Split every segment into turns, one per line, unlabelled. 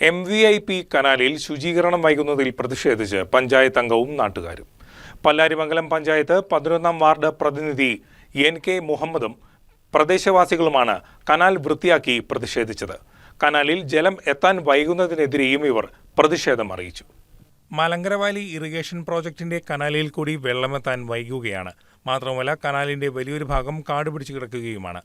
M V I P കനാലിൽ ശുചീകരണം വൈകുന്നതിൽ പ്രതിഷേധിച്ച് പഞ്ചായത്ത് അംഗവും നാട്ടുകാരും. പല്ലാരിമംഗലം പഞ്ചായത്ത് പതിനൊന്നാം വാർഡ് പ്രതിനിധി എൻ കെ മുഹമ്മദും പ്രദേശവാസികളുമാണ് കനാൽ വൃത്തിയാക്കി പ്രതിഷേധിച്ചത്. കനാലിൽ ജലം എത്താൻ വൈകുന്നതിനെതിരെയും ഇവർ പ്രതിഷേധം അറിയിച്ചു. മലങ്കരവാലി ഇറിഗേഷൻ പ്രോജക്റ്റിന്റെ കനാലിൽ കൂടി വെള്ളമെത്താൻ വൈകുകയാണ്. മാത്രമല്ല കനാലിന്റെ വലിയൊരു ഭാഗം കാട് പിടിച്ചു കിടക്കുകയുമാണ്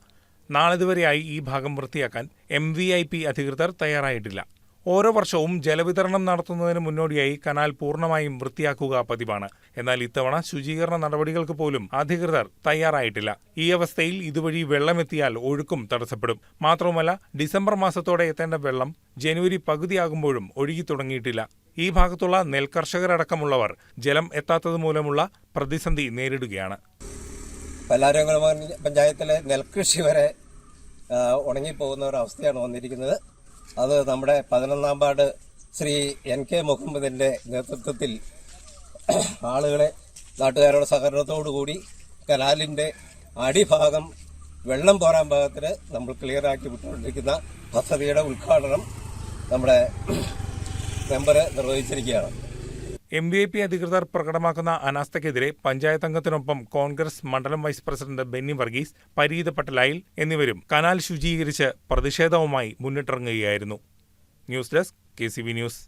നാളിതുവരെയായി ഈ ഭാഗം വൃത്തിയാക്കാൻ എം വി ഐ പി അധികൃതർ തയ്യാറായിട്ടില്ല. ഓരോ വർഷവും ജലവിതരണം നടത്തുന്നതിന് മുന്നോടിയായി കനാൽ പൂർണമായും വൃത്തിയാക്കുക പതിവാണ്. എന്നാൽ ഇത്തവണ ശുചീകരണ നടപടികൾക്ക് പോലും അധികൃതർ തയ്യാറായിട്ടില്ല. ഈ അവസ്ഥയിൽ ഇതുവഴി വെള്ളമെത്തിയാൽ ഒഴുക്കും തടസ്സപ്പെടും. മാത്രവുമല്ല ഡിസംബർ മാസത്തോടെ എത്തേണ്ട വെള്ളം ജനുവരി പകുതിയാകുമ്പോഴും ഒഴുകി തുടങ്ങിയിട്ടില്ല. ഈ ഭാഗത്തുള്ള നെൽകർഷകരടക്കമുള്ളവർ ജലം എത്താത്തത് മൂലമുള്ള പ്രതിസന്ധി നേരിടുകയാണ്.
പഞ്ചായത്തിലെ നെൽകൃഷി വരെ ഉണങ്ങി ഉണങ്ങിപ്പോകുന്ന ഒരു അവസ്ഥയാണ് വന്നിരിക്കുന്നത്. അത് നമ്മുടെ പതിനൊന്നാം പാട് ശ്രീ എൻ കെ മുഹമ്മദിന്റെ നേതൃത്വത്തിൽ ആളുകളെ നാട്ടുകാരുടെ സഹകരണത്തോടു കൂടി കനാലിന്റെ അടിഭാഗം വെള്ളം പോരാൻ ഭാഗത്തിന് നമ്മൾ ക്ലിയറാക്കി വിട്ടുകൊണ്ടിരിക്കുന്ന പദ്ധതിയുടെ ഉദ്ഘാടനം നമ്മുടെ മെമ്പർ നിർവഹിച്ചിരിക്കുകയാണ്.
എം വി ഐ പി അധികൃതർ പ്രകടമാക്കുന്ന അനാസ്ഥയ്ക്കെതിരെ പഞ്ചായത്ത് അംഗത്തിനൊപ്പം കോൺഗ്രസ് മണ്ഡലം വൈസ് പ്രസിഡന്റ് ബെന്നി വർഗീസ് പരീത് പട്ടലായിൽ എന്നിവരും കനാൽ ശുചീകരിച്ച് പ്രതിഷേധവുമായി മുന്നിട്ടിറങ്ങുകയായിരുന്നു. News desk K news.